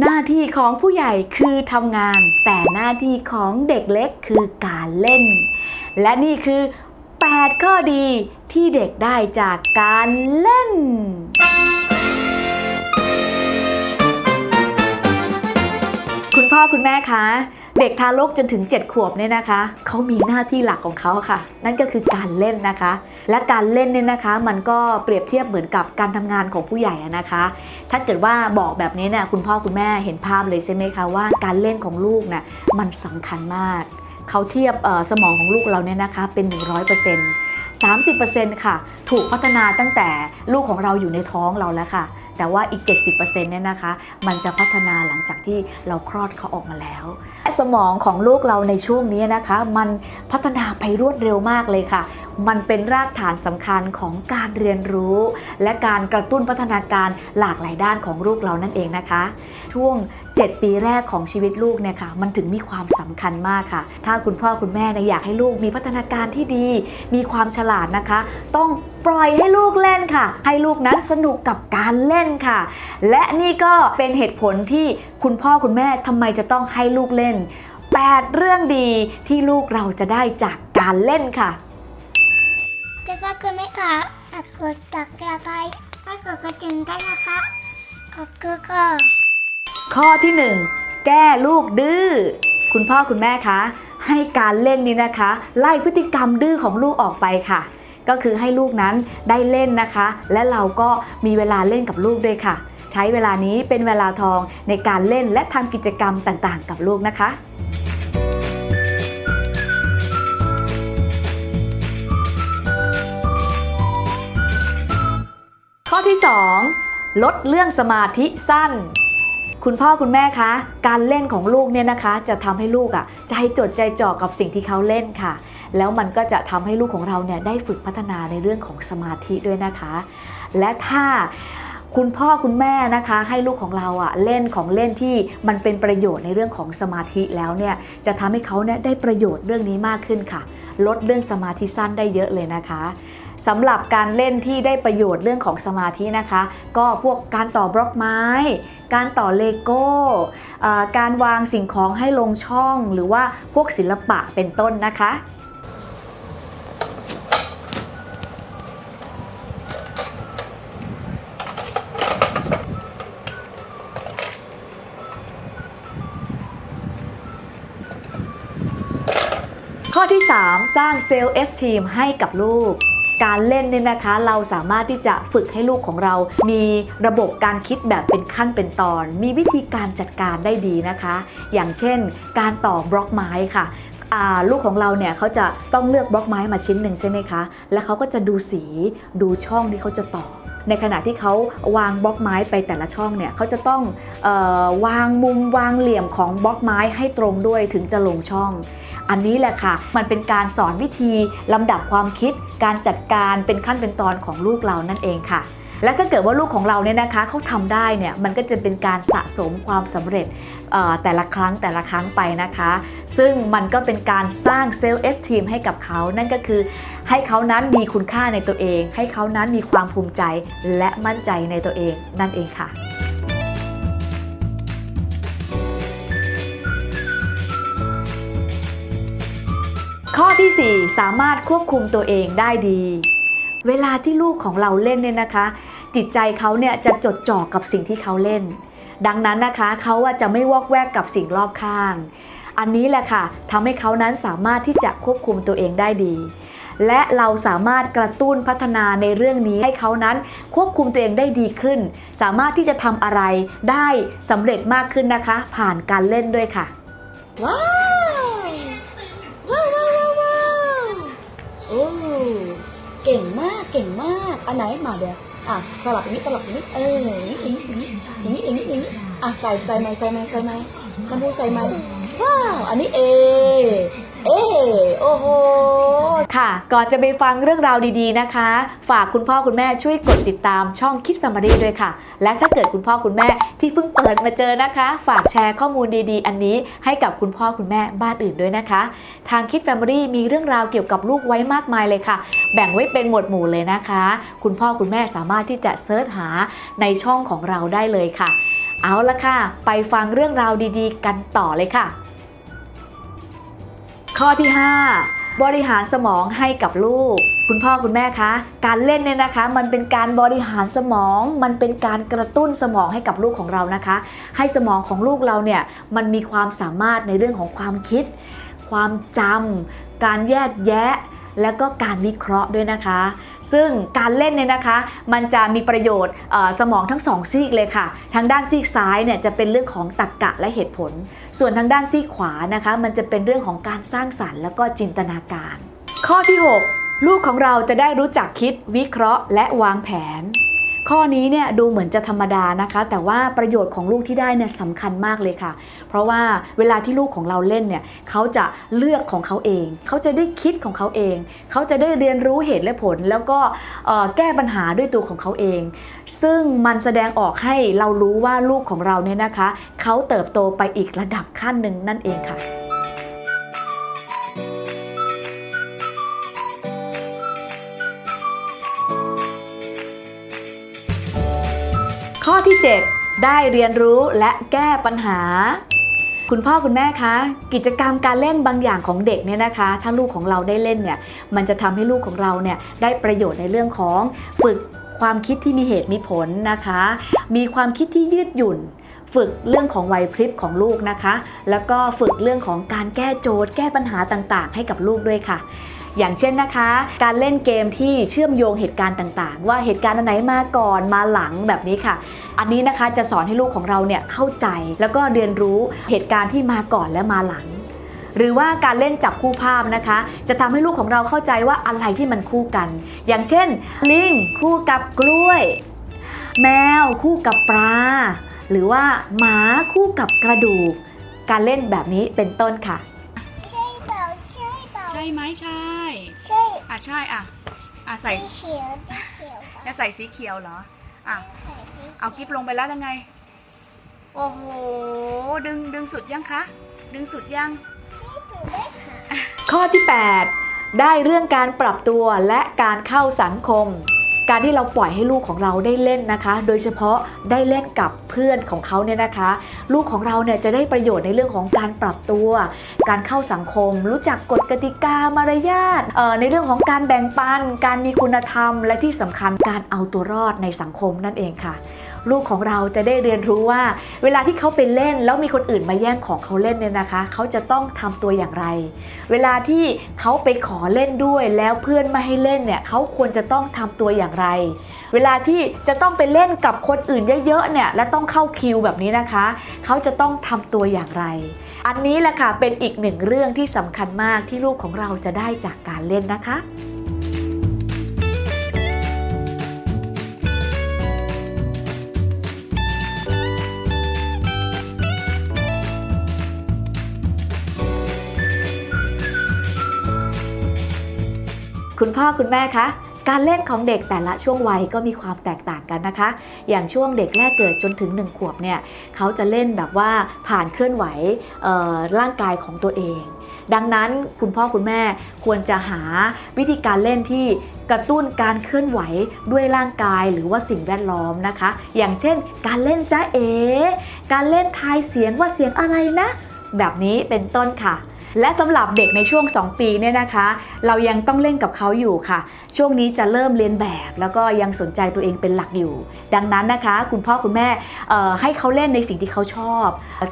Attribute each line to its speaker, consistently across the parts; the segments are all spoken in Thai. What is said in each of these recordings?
Speaker 1: หน้าที่ของผู้ใหญ่คือทำงาน แต่หน้าที่ของเด็กเล็กคือการเล่น และนี่คือ 8 ข้อดีที่เด็กได้จากการเล่นคุณพ่อคุณแม่คะ เด็กทารกจนถึง 7 ขวบเนี่ยนะคะเขามีหน้าที่หลักของเขาค่ะ นั่นก็คือการเล่นนะคะ และการเล่นเนี่ยนะคะ มันก็เปรียบเทียบเหมือนกับการทำงานของผู้ใหญ่นะคะ ถ้าเกิดว่าบอกแบบนี้เนี่ยคุณพ่อคุณแม่เห็นภาพเลยใช่ไหมคะว่าการเล่นของลูกน่ะมันสำคัญมากเขาเทียบสมองของลูกเราเนี่ยนะคะเป็น 100% 30%ค่ะ ถูกพัฒนาตั้งแต่ลูกของเราอยู่ในท้องเราแล้วค่ะ แต่ว่าอีก 70%เนี่ยนะคะ มันจะพัฒนาหลังจากที่เราคลอดเขาออกมาแล้วสมองของลูกเราในช่วงนี้นะคะ มันพัฒนาไปรวดเร็วมากเลยค่ะ มันเป็นรากฐานสำคัญของการเรียนรู้ และการกระตุ้นพัฒนาการหลากหลายด้านของลูกเรานั่นเองนะคะ ช่วง 7 ปีแรกของชีวิตลูกเนี่ยค่ะ มันถึงมีความสำคัญมากค่ะ ถ้าคุณพ่อคุณแม่เนี่ยอยากให้ลูกมีพัฒนาการที่ดี มีความฉลาดนะคะ ต้อง ปล่อยให้ลูกเล่นค่ะ ให้ลูกนั้นสนุกกับการเล่นค่ะ และนี่ก็เป็นเหตุผลที่คุณพ่อคุณแม่ทำไมจะต้องให้ลูกเล่น 8 เรื่องดีที่ลูกเราจะได้จากการเล่นค่ะ
Speaker 2: คุณพ่อคุณแม่คะฝากกดตักกระไกฝากกดกระดิ่งได้นะคะขอบคุณค่ะ
Speaker 1: ข้อที่ 1 แก้ลูกดื้อคุณพ่อคุณแม่คะให้การเล่นนี้นะคะ ไล่พฤติกรรมดื้อของลูกออกไปค่ะ ก็คือให้ลูกนั้นได้เล่นนะคะ และเราก็มีเวลาเล่นกับลูกด้วยค่ะ ใช้เวลานี้เป็นเวลาทองในการเล่นและทำกิจกรรมต่างๆ กับลูกนะคะข้อที่ 2 ลดเรื่องสมาธิสั้น คุณพ่อคุณแม่คะ การเล่นของลูกเนี่ยนะคะ จะทำให้ลูกอะใจจดใจจ่อกับสิ่งที่เขาเล่นค่ะ แล้วมันก็จะทำให้ลูกของเราเนี่ยได้ฝึกพัฒนาในเรื่องของสมาธิด้วยนะคะ และถ้าคุณพ่อคุณแม่นะคะให้ลูกของเราอะเล่นของเล่นที่มันเป็นประโยชน์ในเรื่องของสมาธิแล้วเนี่ยจะทำให้เขาเนี่ยได้ประโยชน์เรื่องนี้มากขึ้นค่ะ ลดเรื่องสมาธิสั้นได้เยอะเลยนะคะสำหรับการเล่นที่ได้ประโยชน์เรื่องของสมาธินะคะ ก็พวกการต่อบล็อกไม้ การต่อเลโก้การวางสิ่งของให้ลงช่อง หรือว่าพวกศิลปะเป็นต้นนะคะ 3 สร้างเซลล์เอสทีมให้กับลูก การเล่นเนี่ยนะคะ เราสามารถที่จะฝึกให้ลูกของเรา มีระบบการคิดแบบเป็นขั้นเป็นตอน มีวิธีการจัดการได้ดีนะคะ อย่างเช่น การต่อบล็อกไม้ค่ะลูกของเราเนี่ยเขาจะต้องเลือกบล็อกไม้มาชิ้นหนึ่งใช่ไหมคะ แล้วเขาก็จะดูสีดูช่องที่เขาจะต่อ ในขณะที่เขาวางบล็อกไม้ไปแต่ละช่องเนี่ยเขาจะต้องออวางมุมวางเหลี่ยมของบล็อกไม้ให้ตรงด้วยถึงจะลงช่อง อันนี้แหละค่ะ มันเป็นการสอนวิธีลำดับความคิด การจัดการเป็นขั้นเป็นตอนของลูกเรานั่นเองค่ะและถ้าเกิดว่าลูกของเราเนี่ยนะคะเขาทำได้เนี่ยมันก็จะเป็นการสะสมความสำเร็จแต่ละครั้งแต่ละครั้งไปนะคะ ซึ่งมันก็เป็นการสร้างเซลล์เอสทีมให้กับเขานั่นก็คือ ให้เขานั้นมีคุณค่าในตัวเอง ให้เขานั้นมีความภูมิใจและมั่นใจในตัวเองนั่นเองค่ะ ข้อที่ 4 สามารถควบคุมตัวเองได้ดี เวลาที่ลูกของเราเล่นเนี่ยนะคะ จิตใจเขาเนี่ยจะจดจ่อกับสิ่งที่เขาเล่น ดังนั้นนะคะเขาจะไม่วอกแวกกับสิ่งรอบข้าง อันนี้แหละค่ะทำให้เขานั้นสามารถที่จะควบคุมตัวเองได้ดี และเราสามารถกระตุ้นพัฒนาในเรื่องนี้ให้เขานั้นควบคุมตัวเองได้ดีขึ้น สามารถที่จะทำอะไรได้สำเร็จมากขึ้นนะคะ ผ่านการเล่นด้วยค่ะว้าวว้าวว้าวว้าวว้าวโอ้ เก่งมากเก่งมากอันไหนมาเดี๋ยวอะสลับอย่างนี้สลับอย่างนี้เอออย่างนี้อย่างนี้อย่างนี้อย่างนี้อย่างนี้อะใส่ใส่ไหมใส่ไหมใส่ไหมมันดูใส่ไหมว้าวอันนี้เอ เอโอ้โห ค่ะ ก่อนจะไปฟังเรื่องราวดีๆนะคะ ฝากคุณพ่อคุณแม่ช่วยกดติดตามช่องคิดแฟมิลี่ด้วยค่ะ และถ้าเกิดคุณพ่อคุณแม่ที่เพิ่งเปิดมาเจอนะคะ ฝากแชร์ข้อมูลดีๆ อันนี้ให้กับคุณพ่อคุณแม่บ้านอื่นด้วยนะคะ ทางคิดแฟมิลี่มีเรื่องราวเกี่ยวกับลูกไว้มากมายเลยค่ะ แบ่งไว้เป็นหมวดหมู่เลยนะคะ คุณพ่อคุณแม่สามารถที่จะเซิร์ชหาในช่องของเราได้เลยค่ะ เอาละค่ะ ไปฟังเรื่องราวดีๆ กันต่อเลยค่ะ ข้อที่ 5 บริหารสมองให้กับลูก คุณพ่อคุณแม่คะ การเล่นเนี่ยนะคะ มันเป็นการบริหารสมอง มันเป็นการกระตุ้นสมองให้กับลูกของเรานะคะ ให้สมองของลูกเราเนี่ยมันมีความสามารถในเรื่องของความคิด ความจำการแยกแยะ แล้วก็การวิเคราะห์ด้วยนะคะ ซึ่งการเล่นเนี่ยนะคะ มันจะมีประโยชน์สมองทั้งสองซีกเลยค่ะ ทางด้านซีกซ้ายเนี่ยจะเป็นเรื่องของตรรกะและเหตุผล ส่วนทางด้านซีกขวานะคะ มันจะเป็นเรื่องของการสร้างสรรค์ แล้วก็จินตนาการ ข้อที่ 6 ลูกของเราจะได้รู้จักคิดวิเคราะห์ และวางแผน ข้อนี้เนี่ยดูเหมือนจะธรรมดานะคะ แต่ว่าประโยชน์ของลูกที่ได้เนี่ยสำคัญมากเลยค่ะ เพราะว่าเวลาที่ลูกของเราเล่นเนี่ยเขาจะเลือกของเขาเอง เขาจะได้คิดของเขาเอง เขาจะได้เรียนรู้เหตุและผล แล้วก็แก้ปัญหาด้วยตัวของเขาเอง ซึ่งมันแสดงออกให้เรารู้ว่าลูกของเราเนี่ยนะคะ เขาเติบโตไปอีกระดับขั้นหนึ่งนั่นเองค่ะ ที่ 7 ได้เรียนรู้และแก้ปัญหา คุณพ่อคุณแม่คะ กิจกรรมการเล่นบางอย่างของเด็กเนี่ยนะคะ ถ้าลูกของเราได้เล่นเนี่ยมันจะทำให้ลูกของเราเนี่ยได้ประโยชน์ในเรื่องของฝึกความคิดที่มีเหตุมีผลนะคะ มีความคิดที่ยืดหยุ่น ฝึกเรื่องของไหวพริบของลูกนะคะ แล้วก็ฝึกเรื่องของการแก้โจทย์ แก้ปัญหาต่างๆ ให้กับลูกด้วยค่ะ อย่างเช่นนะคะ การเล่นเกมที่เชื่อมโยงเหตุการณ์ต่างๆ ว่าเหตุการณ์อันไหนมาก่อนมาหลังแบบนี้ค่ะ อันนี้นะคะจะสอนให้ลูกของเราเนี่ยเข้าใจ แล้วก็เรียนรู้เหตุการณ์ที่มาก่อนและมาหลังหรือว่าการเล่นจับคู่ภาพนะคะ จะทำให้ลูกของเราเข้าใจว่าอะไรที่มันคู่กัน อย่างเช่น ลิงคู่กับกล้วย แมวคู่กับปลา หรือว่าหมาคู่กับกระดูก การเล่นแบบนี้เป็นต้นค่ะ
Speaker 2: ใช่
Speaker 3: ไหมใช่
Speaker 2: ใช่
Speaker 3: อะใช่อะอะใส่
Speaker 2: สีเขียวสีเขียว
Speaker 3: จะใส่สีเขียวเหรออะ
Speaker 2: ใส่สี
Speaker 3: เอากิฟลงไปแล้วยังไง โอ้โหดึงดึงสุดยังคะ ดึงสุดยัง
Speaker 2: ที่ถูกได้ค่ะ
Speaker 1: ข้อที่ 8 ได้เรื่องการปรับตัวและการเข้าสังคม การที่เราปล่อยให้ลูกของเราได้เล่นนะคะ โดยเฉพาะได้เล่นกับเพื่อนของเขาเนี่ยนะคะ ลูกของเราเนี่ยจะได้ประโยชน์ในเรื่องของการปรับตัว การเข้าสังคม รู้จักกฎกติกามารยาทเอ่อในเรื่องของการแบ่งปัน การมีคุณธรรม และที่สำคัญการเอาตัวรอดในสังคมนั่นเองค่ะ ลูกของเราจะได้เรียนรู้ว่า เวลาที่เขาไปเล่น แล้วมีคนอื่นมาแย่งของเขาเล่นเนี่ยนะคะ เขาจะต้องทำตัวอย่างไร เวลาที่เขาไปขอเล่นด้วยแล้วเพื่อนไม่ให้เล่นเนี่ยเขาควรจะต้องทำตัวอย่างไร เวลาที่จะต้องไปเล่นกับคนอื่นเยอะๆเนี่ยและต้องเข้าคิวแบบนี้นะคะ เขาจะต้องทำตัวอย่างไร อันนี้แหละค่ะเป็นอีกหนึ่งเรื่องที่สำคัญมากที่ลูกของเราจะได้จากการเล่นนะคะ คุณพ่อคุณแม่คะการเล่นของเด็กแต่ละช่วงวัยก็มีความแตกต่างกันนะคะ อย่างช่วงเด็กแรกเกิดจนถึง 1 ขวบเนี่ยเขาจะเล่นแบบว่าผ่านเคลื่อนไหวร่างกายของตัวเอง ดังนั้นคุณพ่อคุณแม่ควรจะหาวิธีการเล่นที่กระตุ้นการเคลื่อนไหวด้วยร่างกายหรือว่าสิ่งแวดล้อมนะคะ อย่างเช่น การเล่นจ้าเอ การเล่นทายเสียงว่าเสียงอะไรนะ แบบนี้เป็นต้นค่ะ และสำหรับเด็กในช่วง 2 ปีเนี่ยนะคะ เรายังต้องเล่นกับเขาอยู่ค่ะ ช่วงนี้จะเริ่มเรียนแบบแล้วก็ยังสนใจตัวเองเป็นหลักอยู่ ดังนั้นนะคะ คุณพ่อคุณแม่ให้เขาเล่นในสิ่งที่เขาชอบ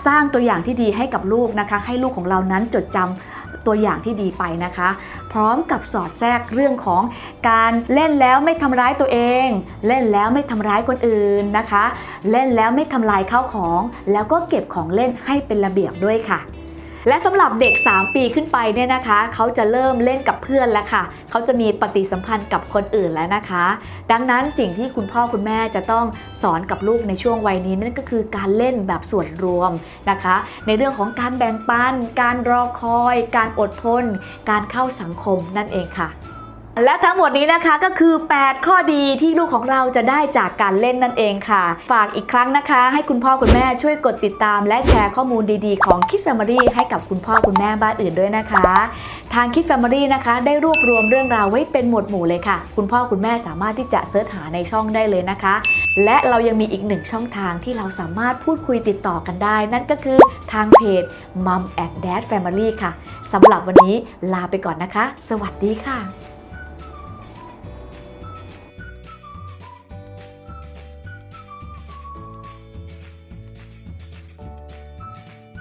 Speaker 1: สร้างตัวอย่างที่ดีให้กับลูกนะคะ ให้ลูกของเรานั้นจดจำตัวอย่างที่ดีไปนะคะ พร้อมกับสอดแทรกเรื่องของการเล่นแล้วไม่ทำร้ายตัวเอง เล่นแล้วไม่ทำร้ายคนอื่นนะคะ เล่นแล้วไม่ทำลายข้าวของ แล้วก็เก็บของเล่นให้เป็นระเบียบด้วยค่ะ และสำหรับเด็ก 3 ปีขึ้นไปเนี่ยนะคะ เขาจะเริ่มเล่นกับเพื่อนแล้วค่ะ เขาจะมีปฏิสัมพันธ์กับคนอื่นแล้วนะคะ ดังนั้นสิ่งที่คุณพ่อคุณแม่จะต้องสอนกับลูกในช่วงวัยนี้นั่นก็คือการเล่นแบบส่วนรวมนะคะ ในเรื่องของการแบ่งปัน การรอคอย การอดทน การเข้าสังคมนั่นเองค่ะ และทั้งหมดนี้นะคะก็คือ 8 ข้อดีที่ลูกของเราจะได้จากการเล่นนั่นเองค่ะ ฝากอีกครั้งนะคะ ให้คุณพ่อคุณแม่ช่วยกดติดตาม และแชร์ข้อมูลดีๆของ Kids Family ให้กับคุณพ่อคุณแม่บ้านอื่นด้วยนะคะ ทาง Kids Family นะคะ ได้รวบรวมเรื่องราวไว้เป็นหมวดหมู่เลยค่ะ คุณพ่อคุณแม่สามารถที่จะเสิร์ชหาในช่องได้เลยนะคะ และเรายังมีอีกหนึ่งช่องทางที่เราสามารถพูดคุยติดต่อกันได้ นั่นก็คือทางเพจ Mom and Dad Family ค่ะสำหรับวันนี้ลาไปก่อนนะคะ สวัสดีค่ะ